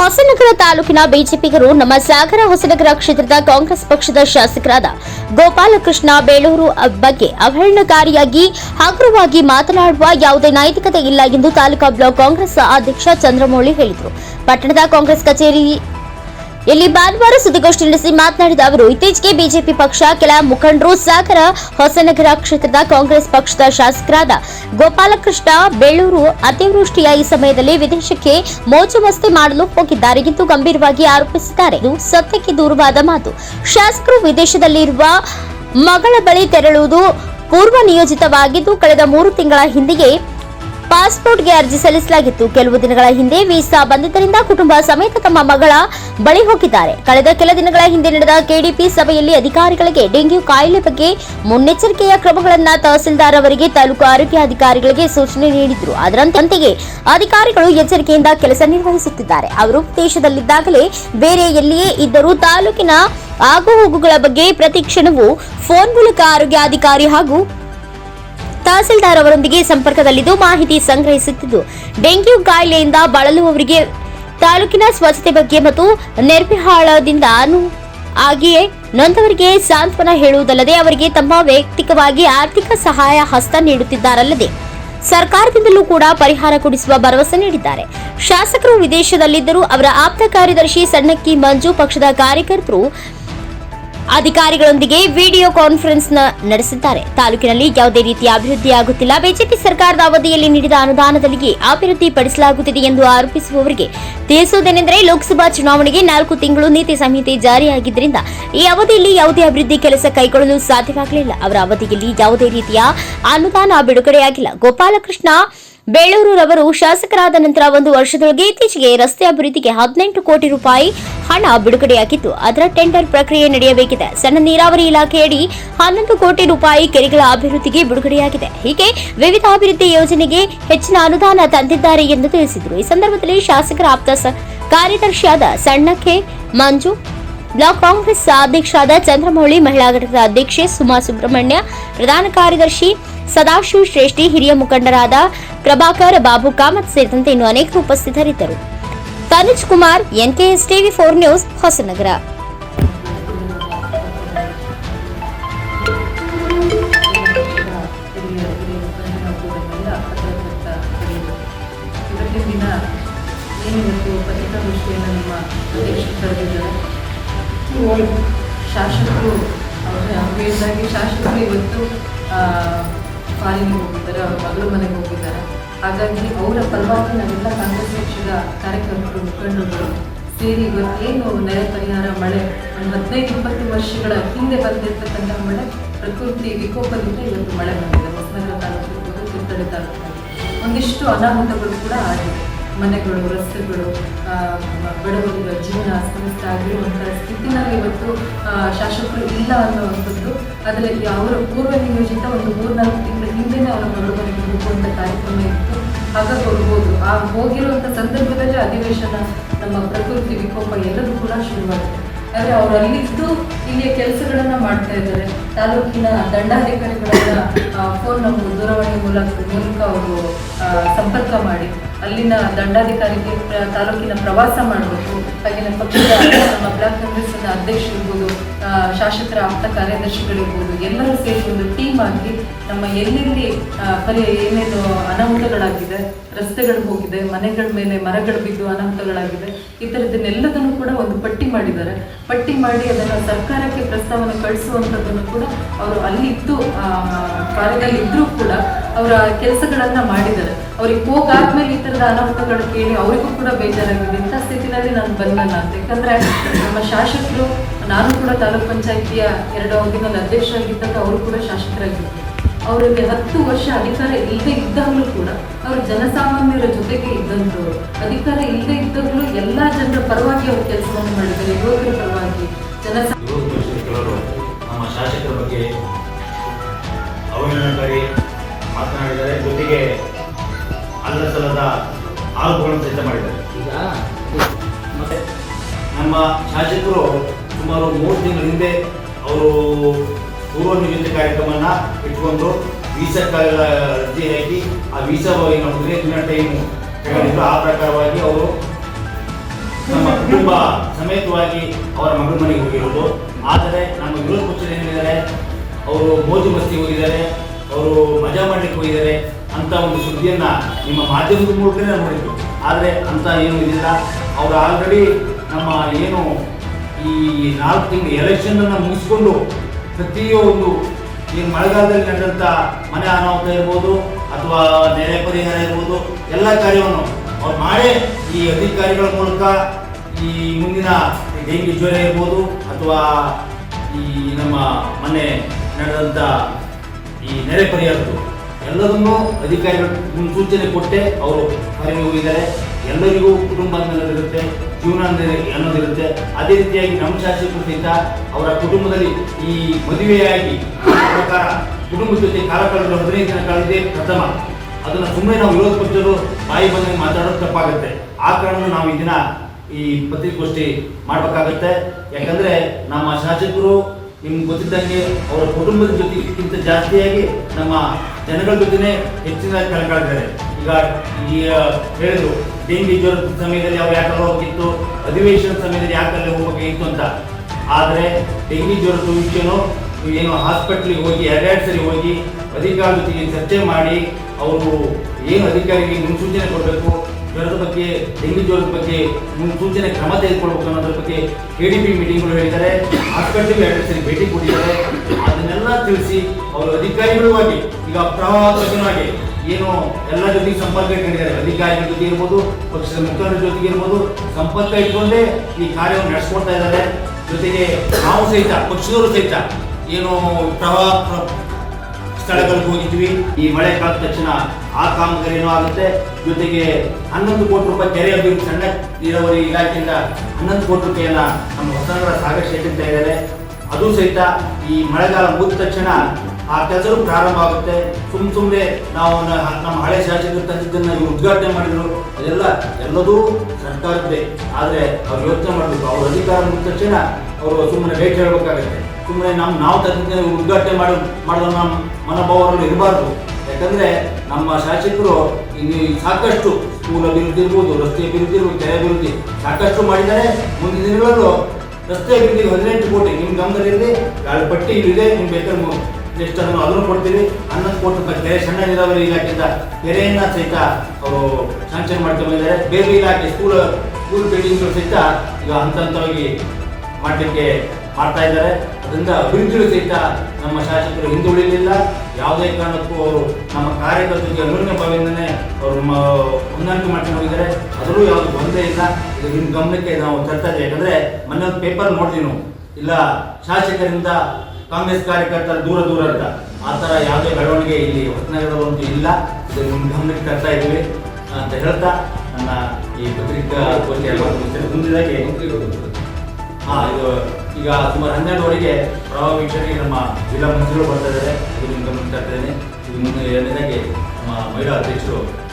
ಹೊಸನಗರ ತಾಲೂಕಿನ ಬಿಜೆಪಿಗರು ನಮ್ಮ ಸಾಗರ ಹೊಸನಗರ ಕ್ಷೇತ್ರದ ಕಾಂಗ್ರೆಸ್ ಪಕ್ಷದ ಶಾಸಕರಾದ ಗೋಪಾಲಕೃಷ್ಣ ಬೇಳೂರು ಬಗ್ಗೆ ಅವಹೇಳನಕಾರಿಯಾಗಿ ಹಗುರವಾಗಿ ಮಾತನಾಡುವ ಯಾವುದೇ ನೈತಿಕತೆ ಇಲ್ಲ ಎಂದು ತಾಲೂಕಾ ಬ್ಲಾಕ್ ಕಾಂಗ್ರೆಸ್ ಅಧ್ಯಕ್ಷ ಚಂದ್ರಮೌಳಿ ಹೇಳಿದರು. ಪಟ್ಟಣದ ಕಾಂಗ್ರೆಸ್ ಕಚೇರಿ ಇಲ್ಲಿ ಭಾನುವಾರ ಸುದ್ದಿಗೋಷ್ಠಿ ನಡೆಸಿ ಮಾತನಾಡಿದ ಅವರು, ಇತ್ತೀಚೆಗೆ ಬಿಜೆಪಿ ಪಕ್ಷ ಕೆಲ ಮುಖಂಡರು ಸಾಗರ ಹೊಸನಗರ ಕ್ಷೇತ್ರದ ಕಾಂಗ್ರೆಸ್ ಪಕ್ಷದ ಶಾಸಕರಾದ ಗೋಪಾಲಕೃಷ್ಣ ಬೇಳೂರು ಅತಿವೃಷ್ಟಿಯ ಈ ಸಮಯದಲ್ಲಿ ವಿದೇಶಕ್ಕೆ ಮೋಜು ಮಸ್ತಿ ಮಾಡಲು ಹೋಗಿದ್ದಾರೆ ಎಂದು ಗಂಭೀರವಾಗಿ ಆರೋಪಿಸಿದ್ದಾರೆ. ಇದು ಸತ್ಯಕ್ಕೆ ದೂರವಾದ ಮಾತು. ಶಾಸಕರು ವಿದೇಶದಲ್ಲಿರುವ ಮಗಳ ಬಳಿ ತೆರಳುವುದು ಪೂರ್ವ ನಿಯೋಜಿತವಾಗಿದ್ದು ಕಳೆದ ಮೂರು ತಿಂಗಳ ಹಿಂದೆಯೇ ಪಾಸ್ಪೋರ್ಟ್ಗೆ ಅರ್ಜಿ ಸಲ್ಲಿಸಲಾಗಿತ್ತು. ಕೆಲವು ದಿನಗಳ ಹಿಂದೆ ವೀಸಾ ಬಂದಿದ್ದರಿಂದ ಕುಟುಂಬ ಸಮೇತ ತಮ್ಮ ಮಗಳ ಬಳಿ ಹೋಗಿದ್ದಾರೆ. ಕಳೆದ ಕೆಲ ದಿನಗಳ ಹಿಂದೆ ನಡೆದ ಕೆಡಿಪಿ ಸಭೆಯಲ್ಲಿ ಅಧಿಕಾರಿಗಳಿಗೆ ಡೆಂಗ್ಯೂ ಕಾಯಿಲೆ ಬಗ್ಗೆ ಮುನ್ನೆಚ್ಚರಿಕೆಯ ಕ್ರಮಗಳನ್ನು ತಹಸೀಲ್ದಾರ್ ಅವರಿಗೆ ತಾಲೂಕು ಆರೋಗ್ಯ ಅಧಿಕಾರಿಗಳಿಗೆ ಸೂಚನೆ ನೀಡಿದ್ರು. ಅದರಂತೆಯೇ ಅಧಿಕಾರಿಗಳು ಎಚ್ಚರಿಕೆಯಿಂದ ಕೆಲಸ ನಿರ್ವಹಿಸುತ್ತಿದ್ದಾರೆ. ಅವರು ದೇಶದಲ್ಲಿದ್ದಾಗಲೇ ಬೇರೆ ಎಲ್ಲಿಯೇ ಇದ್ದರೂ ತಾಲೂಕಿನ ಆಗುಹೋಗುಗಳ ಬಗ್ಗೆ ಪ್ರತಿ ಕ್ಷಣವೂ ಫೋನ್ ಮೂಲಕ ಆರೋಗ್ಯಾಧಿಕಾರಿ ಹಾಗೂ ತಹಸೀಲ್ದಾರ್ ಅವರೊಂದಿಗೆ ಸಂಪರ್ಕದಲ್ಲಿದ್ದು ಮಾಹಿತಿ ಸಂಗ್ರಹಿಸುತ್ತಿದ್ದು, ಡೆಂಗ್ಯೂ ಕಾಯಿಲೆಯಿಂದ ಬಳಲುವವರಿಗೆ ತಾಲೂಕಿನ ಸ್ವಚ್ಛತೆ ಬಗ್ಗೆ ಮತ್ತು ನೆರ್ಪಿಹಾಳದಿಂದ ಆಗಿಯೇ ನೊಂದವರಿಗೆ ಸಾಂತ್ವನ ಹೇಳುವುದಲ್ಲದೆ ಅವರಿಗೆ ತಮ್ಮ ವೈಯಕ್ತಿಕವಾಗಿ ಆರ್ಥಿಕ ಸಹಾಯ ಹಸ್ತ ನೀಡುತ್ತಿದ್ದಾರಲ್ಲದೆ, ಸರ್ಕಾರದಿಂದಲೂ ಕೂಡ ಪರಿಹಾರ ಕೊಡಿಸುವ ಭರವಸೆ ನೀಡಿದ್ದಾರೆ. ಶಾಸಕರು ವಿದೇಶದಲ್ಲಿದ್ದರೂ ಅವರ ಆಪ್ತ ಕಾರ್ಯದರ್ಶಿ ಸಣ್ಣಕ್ಕಿ ಮಂಜು ಪಕ್ಷದ ಕಾರ್ಯಕರ್ತರು ಅಧಿಕಾರಿಗಳೊಂದಿಗೆ ವಿಡಿಯೋ ಕಾನ್ಫರೆನ್ಸ್ ನಡೆಸಿದ್ದಾರೆ. ತಾಲೂಕಿನಲ್ಲಿ ಯಾವುದೇ ರೀತಿಯ ಅಭಿವೃದ್ಧಿಯಾಗುತ್ತಿಲ್ಲ ಬಿಜೆಪಿ ಸರ್ಕಾರದ ಅವಧಿಯಲ್ಲಿ ನೀಡಿದ ಅನುದಾನದಲ್ಲಿಯೇ ಅಭಿವೃದ್ಧಿ ಪಡಿಸಲಾಗುತ್ತಿದೆ ಎಂದು ಆರೋಪಿಸುವವರಿಗೆ ತಿಳಿಸುವುದೇನೆಂದರೆ ಲೋಕಸಭಾ ಚುನಾವಣೆಗೆ ನಾಲ್ಕು ತಿಂಗಳು ನೀತಿ ಸಂಹಿತೆ ಜಾರಿಯಾಗಿದ್ದರಿಂದ ಈ ಅವಧಿಯಲ್ಲಿ ಯಾವುದೇ ಅಭಿವೃದ್ಧಿ ಕೆಲಸ ಕೈಗೊಳ್ಳಲು ಸಾಧ್ಯವಾಗಲಿಲ್ಲ. ಅವರ ಅವಧಿಯಲ್ಲಿ ಯಾವುದೇ ರೀತಿಯ ಅನುದಾನ ಬಿಡುಗಡೆಯಾಗಿಲ್ಲ. ಗೋಪಾಲಕೃಷ್ಣ ಬೇಳೂರವರು ಶಾಸಕರಾದ ನಂತರ ಒಂದು ವರ್ಷದೊಳಗೆ ಇತ್ತೀಚೆಗೆ ರಸ್ತೆ ಅಭಿವೃದ್ಧಿಗೆ ಹದಿನೆಂಟು ಕೋಟಿ ರೂಪಾಯಿ ಹಣ ಬಿಡುಗಡೆಯಾಗಿದ್ದು ಅದರ ಟೆಂಡರ್ ಪ್ರಕ್ರಿಯೆ ನಡೆಯಬೇಕಿದೆ. ಸಣ್ಣ ನೀರಾವರಿ ಇಲಾಖೆಯಡಿ ಹನ್ನೊಂದು ಕೋಟಿ ರೂಪಾಯಿ ಕೆರೆಗಳ ಅಭಿವೃದ್ಧಿಗೆ ಬಿಡುಗಡೆಯಾಗಿದೆ. ಹೀಗೆ ವಿವಿಧ ಅಭಿವೃದ್ಧಿ ಯೋಜನೆಗೆ ಹೆಚ್ಚಿನ ಅನುದಾನ ತಂದಿದ್ದಾರೆ ಎಂದು ತಿಳಿಸಿದರು. ಈ ಸಂದರ್ಭದಲ್ಲಿ ಶಾಸಕರ ಆಪ್ತ ಕಾರ್ಯದರ್ಶಿಯಾದ ಸಣ್ಣಕ್ಕೆ ಮಂಜು ಬ್ಲಾಕ್ ಕಾಂಗ್ರೆಸ್ ಅಧ್ಯಕ್ಷರಾದ ಚಂದ್ರಮೌಳಿ, ಮಹಿಳಾ ಘಟಕದ ಅಧ್ಯಕ್ಷೆ ಸುಮಾ ಸುಬ್ರಹ್ಮಣ್ಯ, ಪ್ರಧಾನ ಕಾರ್ಯದರ್ಶಿ ಸದಾಶಿವ ಶ್ರೇಷ್ಠಿ, ಹಿರಿಯ ಮುಖಂಡರಾದ ಪ್ರಭಾಕರ್, ಬಾಬು ಕಾಮತ್ ಸೇರಿದಂತೆ ಇನ್ನು ಅನೇಕರು ಉಪಸ್ಥಿತರಿದ್ದರು. Tanuj Kumar, NKS TV four news, Hosanagara. ಶಾಸಕರು ಅವರ ಹೇಳಿದಾಗೆ ಶಾಸಕರು ಇವತ್ತು ಫಾರಿನ್ಗೆ ಹೋಗಿದ್ದಾರೆ ಅವ್ರ ಮಗಳ ಮನೆಗೆ ಹೋಗಿದ್ದಾರೆ. ಹಾಗಾಗಿ ಅವರ ಪರವಾಗಿ ನಾವೆಲ್ಲ ಕಾಂಗ್ರೆಸ್ ಪಕ್ಷದ ಕಾರ್ಯಕರ್ತರು ಮುಖಂಡರು ಸೇರಿ ಇವತ್ತೇನು ನೆರೆ ಪರಿಹಾರ ಮಳೆ ಒಂದು ಹದಿನೈದು ಇಪ್ಪತ್ತು ವರ್ಷಗಳ ಹಿಂದೆ ಬಂದಿರತಕ್ಕಂಥ ಮಳೆ ಪ್ರಕೃತಿ ವಿಕೋಪದಿಂದ ಇವತ್ತು ಮಳೆ ಬಂದಿದೆ. ಹೊಸನಗರ ತಾಲೂಕು ಇರ್ಬೋದು, ತೀರ್ಥಹಳ್ಳಿ ತಾಲೂಕಿನಲ್ಲಿ ಒಂದಿಷ್ಟು ಅನಾಹುತಗಳು ಕೂಡ ಆಗಿದೆ. ಮನೆಗಳು, ರಸ್ತೆಗಳು ಬಡವರ ಜೀವನ ಅಸ್ತವ್ಯಸ್ತ ಆಗಿರುವಂಥ ಸ್ಥಿತಿನಲ್ಲಿ ಇವತ್ತು ಶಾಸಕರು ಇಲ್ಲ ಅನ್ನುವಂಥದ್ದು, ಅದರಲ್ಲಿ ಅವರ ಪೂರ್ವ ನಿಯೋಜಿತ ಒಂದು ಮೂರ್ನಾಲ್ಕು ತಿಂಗಳ ಹಿಂದೆನೇ ಅವರ ಮನೆಗೆ ಹೋಗುವಂಥ ಕಾರ್ಯಕ್ರಮ ಇತ್ತು. ಹಾಗಾಗಿ ಹೋಗ್ಬೋದು ಆ ಹೋಗಿರುವಂಥ ಸಂದರ್ಭದಲ್ಲಿ ಅಧಿವೇಶನ ನಮ್ಮ ಪ್ರಕೃತಿ ವಿಕೋಪ ಎಲ್ಲರೂ ಕೂಡ ಶುರುವಾಯಿತು ಆದರೆ ಅವರು ಅಲ್ಲಿದ್ದು ಇಲ್ಲಿಯ ಕೆಲಸಗಳನ್ನ ಮಾಡ್ತಾ ಇದ್ದಾರೆ. ತಾಲೂಕಿನ ದಂಡಾಧಿಕಾರಿಗಳನ್ನ ಫೋನ್ ನಮ್ಮ ದೂರವಾಣಿ ಮೂಲಕ ಮೂಲಕ ಅವರು ಸಂಪರ್ಕ ಮಾಡಿ. ಅಲ್ಲಿನ ದಂಡಾಧಿಕಾರಿಗೆ ತಾಲೂಕಿನ ಪ್ರವಾಸ ಮಾಡಬೇಕು. ಹಾಗೆಯೇ ಪಕ್ಷದ ನಮ್ಮ ಬ್ಲಾಕ್ ಕಾಂಗ್ರೆಸ್ನ ಅಧ್ಯಕ್ಷರಿರ್ಬೋದು ಶಾಸಕರ ಆಪ್ತ ಕಾರ್ಯದರ್ಶಿಗಳಿರ್ಬೋದು, ಎಲ್ಲರೂ ಸೇರಿ ಒಂದು ಟೀಮ್ ಆಗಿ ನಮ್ಮ ಎಲ್ಲೆಲ್ಲಿ ಪರಿ ಏನೇನು ಅನಾಹುತಗಳಾಗಿದೆ, ರಸ್ತೆಗಳು ಹೋಗಿದೆ, ಮನೆಗಳ ಮೇಲೆ ಮರಗಳು ಬಿದ್ದು ಅನಾಹುತಗಳಾಗಿದೆ, ಈ ಥರದನ್ನೆಲ್ಲದನ್ನು ಕೂಡ ಒಂದು ಪಟ್ಟಿ ಮಾಡಿದ್ದಾರೆ. ಪಟ್ಟಿ ಮಾಡಿ ಅದನ್ನು ಸರ್ಕಾರಕ್ಕೆ ಪ್ರಸ್ತಾವನೆ ಕಳಿಸುವಂಥದ್ದನ್ನು ಕೂಡ ಅವರು ಅಲ್ಲಿ ಇದ್ದು ಕಾರ್ಯದಲ್ಲಿ ಇದ್ದರೂ ಕೂಡ ಅವರ ಕೆಲಸಗಳನ್ನು ಮಾಡಿದ್ದಾರೆ. ಅವ್ರಿಗೆ ಹೋಗಾದ್ಮೇಲೆ ಈ ಥರದ ಅನಾಹುತಗಳು ಕೇಳಿ ಅವರಿಗೂ ಕೂಡ ಬೇಜಾರಾಗಿದೆ. ಇಂಥ ಸ್ಥಿತಿನಲ್ಲಿ ನಾನು ಅಂತ ಯಾಕಂದ್ರೆ ನಮ್ಮ ಶಾಸಕರು, ನಾನು ಕೂಡ ತಾಲೂಕ್ ಪಂಚಾಯಿತಿಯ ಎರಡು ಅವಧಿನಲ್ಲಿ ಅಧ್ಯಕ್ಷರಾಗಿದ್ದಾಗ ಅವರು ಕೂಡ ಶಾಸಕರಾಗಿದ್ದರು. ಅವರಿಗೆ ಹತ್ತು ವರ್ಷ ಅಧಿಕಾರ ಇಲ್ಲದೆ ಇದ್ದಾಗಲೂ ಕೂಡ ಅವರು ಜನಸಾಮಾನ್ಯರ ಜೊತೆಗೆ ಇದ್ದಂಥವ್ರು. ಅಧಿಕಾರ ಇಲ್ಲದೆ ಇದ್ದಾಗಲೂ ಎಲ್ಲಾ ಜನರ ಪರವಾಗಿ ಅವರು ಕೆಲಸವನ್ನು ಮಾಡಿದ್ದಾರೆ. ಯುವಕರ ಪರವಾಗಿ. ನಮ್ಮ ಮಾತನಾಡಿದ್ದಾರೆ. ಜೊತೆಗೆ ಸಲ್ಲದ ಆರೋಪಗಳನ್ನು ಸಹಿತ ಮಾಡಿದ್ದಾರೆ. ಈಗ ಮತ್ತೆ ನಮ್ಮ ಶಾಸಕರು ಸುಮಾರು ಮೂರು ತಿಂಗಳ ಹಿಂದೆ ಅವರು ಪೂರ್ವ ನಿಯೋಜಿತ ಕಾರ್ಯಕ್ರಮನ ಇಟ್ಕೊಂಡು ವೀಸಾಕ್ಕಾಗಿ ಅರ್ಜಿ ಹಾಕಿ ಆ ವೀಸಾ ಹದಿನೈದು ದಿನ ಟೈಮ್ ತಗೊಂಡಿದ್ರು ಆ ಪ್ರಕಾರವಾಗಿ ಅವರು ನಮ್ಮ ಕುಟುಂಬ ಸಮೇತವಾಗಿ ಅವರ ಮಗಳ ಮನೆಗೆ ಹೋಗಿರೋದು. ಆದರೆ ನಮ್ಮ ವಿರೋಧ ಪಕ್ಷದ ಏನಿದ್ದಾರೆ ಅವರು ಮೋಜು ಮಸ್ತಿ ಹೋಗಿದ್ದಾರೆ. ಅವರು ಮಜಾ ಮಾಡಲಿಕ್ಕೆ ಹೋಗಿದ್ದಾರೆ. ಅಂತ ಒಂದು ಸುದ್ದಿಯನ್ನ ನಿಮ್ಮ ಮಾಧ್ಯಮದ ಮೂಲಕನೇ ನೋಡಿದ್ರು ಆದರೆ ಅಂತ ಏನು ಇದಿಲ್ಲ. ಅವರು ಆಲ್ರೆಡಿ ನಮ್ಮ ಏನು ಈ ನಾಲ್ಕು ತಿಂಗಳು ಎಲೆಕ್ಷನ್ ಅನ್ನ ಮುಗಿಸ್ಕೊಂಡು ಪ್ರತಿಯೊಂದು ಈ ಮಳೆಗಾಲದಲ್ಲಿ ನಡೆದಂಥ ಮನೆ ಅನಾಹುತ ಇರ್ಬೋದು ಅಥವಾ ನೆರೆ ಪರಿಹಾರ ಇರ್ಬೋದು ಎಲ್ಲ ಕಾರ್ಯವನ್ನು ಅವ್ರು ಮಾಡೇ ಈ ಅಧಿಕಾರಿಗಳ ಮೂಲಕ ಈ ಮುಂದಿನ ಡೆಂಗಿ ಜ್ವರ ಇರ್ಬೋದು ಅಥವಾ ಈ ನಮ್ಮ ಮನೆ ನಡೆದಂಥ ಈ ನೆರೆ ಪರಿಹಾರದ್ದು. ಎಲ್ಲದನ್ನೂ ಅಧಿಕಾರಿಗಳು ಮುನ್ಸೂಚನೆ ಕೊಟ್ಟೆ, ಅವರು ಕಾರ್ಯ ಹೋಗಿದ್ದಾರೆ. ಎಲ್ಲರಿಗೂ ಕುಟುಂಬ ಅನ್ನೋದಿರುತ್ತೆ, ಜೀವನ ಅನ್ನೋದು- ಅನ್ನೋದಿರುತ್ತೆ. ಅದೇ ರೀತಿಯಾಗಿ ನಮ್ಮ ಶಾಸಕರು ಸಹಿತ ಅವರ ಕುಟುಂಬದಲ್ಲಿ ಈ ಮದುವೆಯಾಗಿ ಪ್ರಕಾರ ಕುಟುಂಬದ ಜೊತೆ ಕಾಲ ಕಳೆದ ಹದಿನೈದು ದಿನ ಕಳೆದೇ ಪ್ರಥಮ. ಅದನ್ನು ಸುಮ್ಮನೆ ನಾವು ವಿರೋಧ ಪಕ್ಷರು ಬಾಯಿ ಬಂದಂಗೆ ಮಾತಾಡೋದು ತಪ್ಪಾಗುತ್ತೆ. ಆ ಕಾರಣ ನಾವು ಈ ದಿನ ಈ ಪತ್ರಿಕಾಗೋಷ್ಠಿ ಮಾಡಬೇಕಾಗತ್ತೆ. ಯಾಕಂದ್ರೆ ನಮ್ಮ ಶಾಸಕರು ನಿಮ್ಗೆ ಗೊತ್ತಿದ್ದಂಗೆ ಅವರ ಕುಟುಂಬದ ಜೊತೆ ಜೊತೆಗಿಂತ ಜಾಸ್ತಿಯಾಗಿ ನಮ್ಮ ಜನಗಳ ಜೊತೆ ಹೆಚ್ಚಿನ ಕಳ್ಕೊಳ್ತಾರೆ ಈಗ ಈ ಹೇಳಿದ್ರು ಡೆಂಗಿ ಜ್ವರದ ಸಮಯದಲ್ಲಿ ಅವ್ರು ಯಾಕೆ ಹೋಗಿತ್ತು ಅಧಿವೇಶನ ಸಮಯದಲ್ಲಿ ಯಾಕೆ ಅಲ್ಲಿ ಹೋಗಬೇಕಾಗಿತ್ತು ಅಂತ. ಆದರೆ ಡೆಂಗಿ ಜ್ವರದ ವಿಷಯನೂ, ಏನು ಹಾಸ್ಪಿಟ್ಲಿಗೆ ಹೋಗಿ ಎರಡೆರಡು ಸರಿ ಹೋಗಿ ಅಧಿಕಾರಿ ಜೊತೆಗೆ ಚರ್ಚೆ ಮಾಡಿ, ಅವರು ಏನು ಅಧಿಕಾರಿಗೆ ಮುನ್ಸೂಚನೆ ಕೊಡಬೇಕು? ಜ್ವರದ ಬಗ್ಗೆ ಡೆಂಗಿ ಜ್ವರದ ಬಗ್ಗೆ ಮುನ್ಸೂಚನೆ ಕ್ರಮ ತೆಗೆದುಕೊಳ್ಬೇಕು ಅನ್ನೋದ್ರ ಬಗ್ಗೆ ಕೆ ಡಿ ಪಿ ಮೀಟಿಂಗ್ಗಳು ಹೇಳಿದ್ದಾರೆ. ಹಾಸ್ಪಿಟಲ್ ಎರಡು ಸರಿ ಭೇಟಿ ಕೊಟ್ಟಿದ್ದಾರೆ. ಅದನ್ನೆಲ್ಲ ತಿಳಿಸಿ ಅವರು ಅಧಿಕಾರಿಗಳಾಗಿ ಈಗ ಪ್ರವಾಹವಾಗಿ ಏನು ಎಲ್ಲ ಜೊತೆಗೆ ಸಂಪರ್ಕ ಇಟ್ಕೊಂಡಿದ್ದಾರೆ. ಅಧಿಕಾರಿಗಳ ಜೊತೆ ಇರ್ಬೋದು, ಪಕ್ಷದ ಮುಖಂಡರ ಜೊತೆಗೆ ಇರ್ಬೋದು, ಸಂಪರ್ಕ ಇಟ್ಕೊಂಡೇ ಈ ಕಾರ್ಯವನ್ನು ನಡೆಸ್ಕೊಳ್ತಾ ಇದ್ದಾರೆ. ಜೊತೆಗೆ ನಾವು ಸಹಿತ, ಪಕ್ಷದವರು ಸಹಿತ ಏನು ಪ್ರವಾಹ ಪ್ರ- ಸ್ಥಳಗಳಿಗೆ ಹೋಗಿದ್ವಿ. ಈ ಮಳೆ ಕಾಲದ ತಕ್ಷಣ ಆ ಕಾಮಗಾರಿನೂ ಆಗುತ್ತೆ. ಜೊತೆಗೆ ಹನ್ನೊಂದು ಕೋಟಿ ರೂಪಾಯಿ ಕೆರೆ ಅಭಿವೃದ್ಧಿ ಸಣ್ಣ ನೀರಾವರಿ ಇಲಾಖೆಯಿಂದ ಹನ್ನೊಂದು ಕೋಟಿ ರೂಪಾಯಿಯನ್ನ ನಮ್ಮ ಹೊಸನಗರ ಸಾಗರ ಶೆಟ್ಟಿಂತ ಇದ್ದಾರೆ ಅದು ಸಹಿತ ಈ ಮಳೆಗಾಲ ಮುಗಿದ ತಕ್ಷಣ ಆ ಕೆಲಸಗಳು ಪ್ರಾರಂಭ ಆಗುತ್ತೆ. ಸುಮ್ ಸುಮ್ಮನೆ ನಾವು ನಮ್ಮ ಹಳೆ ಶಾಸಕರು ತಂದಿದ್ದನ್ನ ಉದ್ಘಾಟನೆ ಮಾಡಿದ್ರು. ಅದೆಲ್ಲ ಎಲ್ಲದೂ ಸರ್ಕಾರದ್ದೇ. ಆದರೆ ಅವ್ರು ಯೋಚನೆ ಮಾಡಬೇಕು. ಅವ್ರ ಅಧಿಕಾರ ಮುಗಿದ ತಕ್ಷಣ ಅವರು ಸುಮ್ಮನೆ ರೇಟ್ ಹೇಳಬೇಕಾಗುತ್ತೆ. ಸುಮ್ಮನೆ ನಮ್ಮ ನಾವು ತಂದಿದ್ದ ಉದ್ಘಾಟನೆ ಮಾಡಿ ಮಾಡೋ ನಮ್ಮ ಮನೋಭಾವರಲ್ಲಿ ಇರಬಾರ್ದು. ಯಾಕಂದ್ರೆ ನಮ್ಮ ಶಾಸಕರು ಇಲ್ಲಿ ಸಾಕಷ್ಟು ಸ್ಕೂಲ್ ಅಭಿವೃದ್ಧಿ ಇರ್ಬೋದು, ರಸ್ತೆ ಅಭಿವೃದ್ಧಿ ಇರ್ಬೋದು ಕೆರೆ ಅಭಿವೃದ್ಧಿ. ಸಾಕಷ್ಟು ಮಾಡಿದ್ದಾರೆ. ಮುಂದಿನ ದಿನಗಳಲ್ಲೂ ರಸ್ತೆ ಅಭಿವೃದ್ಧಿ ಹದಿನೆಂಟು ಕೋಟಿ ನಿಮ್ಮ ಗಮನದಲ್ಲಿ ಪಟ್ಟಿ ಇಲ್ಲಿದೆ ನಿಮ್ಗೆ ಬೇಕಾದ್ರೆ ಎಷ್ಟು ಅದನ್ನು ಅದನ್ನು ಕೊಡ್ತೀವಿ. ಹನ್ನೊಂದು ಕೋಟಿ ರೂಪಾಯಿ ಕೆರೆ ಸಣ್ಣ ನೀರಾವರಿ ಇಲಾಖೆಯಿಂದ. ಕೆರೆಯನ್ನ ಸಹಿತ ಅವರು ಸ್ಯಾಂಕ್ಷನ್ ಮಾಡ್ಕೊಂಡಿದ್ದಾರೆ ಬೇರೆ ಇಲಾಖೆ ಸ್ಕೂಲ್ ಸ್ಕೂಲ್ ಬಿಲ್ಡಿಂಗ್ಗಳು ಸಹಿತ ಈಗ ಹಂತ ಹಂತವಾಗಿ ಮಾಡಲಿಕ್ಕೆ ಮಾಡ್ತಾ ಇದ್ದಾರೆ. ಅದರಿಂದ ಅಭಿವೃದ್ಧಿ ಸಹಿತ ನಮ್ಮ ಶಾಸಕರು ಹಿಂದುಳಿಲಿಲ್ಲ ಯಾವುದೇ ಕಾರಣಕ್ಕೂ ಅವರು ನಮ್ಮ ಕಾರ್ಯಕರ್ತರಿಗೆ ಅನುರ್ಣ ಭಾವಿಯಿಂದನೇ ಅವರು ನಮ್ಮ ಹೊಂದಾಣಿಕೆ ಮಾಡ್ಕೊಂಡು ಹೋಗಿದ್ದಾರೆ. ಅದರಲ್ಲೂ ಯಾವುದು ಬಂದೇ ಇಲ್ಲ. ಇದು ನಿಮ್ಮ ಗಮನಕ್ಕೆ ನಾವು ತರ್ತಾ ಇದ್ದೀವಿ. ಯಾಕಂದರೆ ಮೊನ್ನೆ ಒಂದು ಪೇಪರ್ ನೋಡ್ತೀವಿ ನಾವು. ಇಲ್ಲ ಶಾಸಕರಿಂದ ಕಾಂಗ್ರೆಸ್ ಕಾರ್ಯಕರ್ತರ ದೂರ ದೂರ ಅಂತ. ಆ ಥರ ಯಾವುದೇ ಬೆಳವಣಿಗೆ ಇಲ್ಲಿ ಹೊಸನಗರದಂತೂ ಇಲ್ಲ. ಇದು ನಿಮ್ಮ ಗಮನಕ್ಕೆ ತರ್ತಾ ಇದ್ದೀವಿ ಅಂತ ಹೇಳ್ತಾ ನನ್ನ ಈ ಪತ್ರಿಕಾ ಗೋಷ್ಠಿಯ ಮುಂದಿದಾಗಿ ಹಾಂ ಇದು ಈಗ ಸುಮಾರು ಹನ್ನೆರಡುವರೆಗೆ ಪ್ರವಾಹ ವೀಕ್ಷಣೆಗೆ ನಮ್ಮ ಜಿಲ್ಲಾ ಮಂತ್ರಿಗಳು ಬರ್ತಾ ಇದ್ದಾರೆ. ಇದು ನಿಮ್ಮ ಗಮನಿಸ್ತಾ ಇದ್ದೇನೆ. ಇದು ಮುಂದೆ ಎರಡನೇದಾಗಿ ನಮ್ಮ ಮಹಿಳಾ ಅಧ್ಯಕ್ಷರು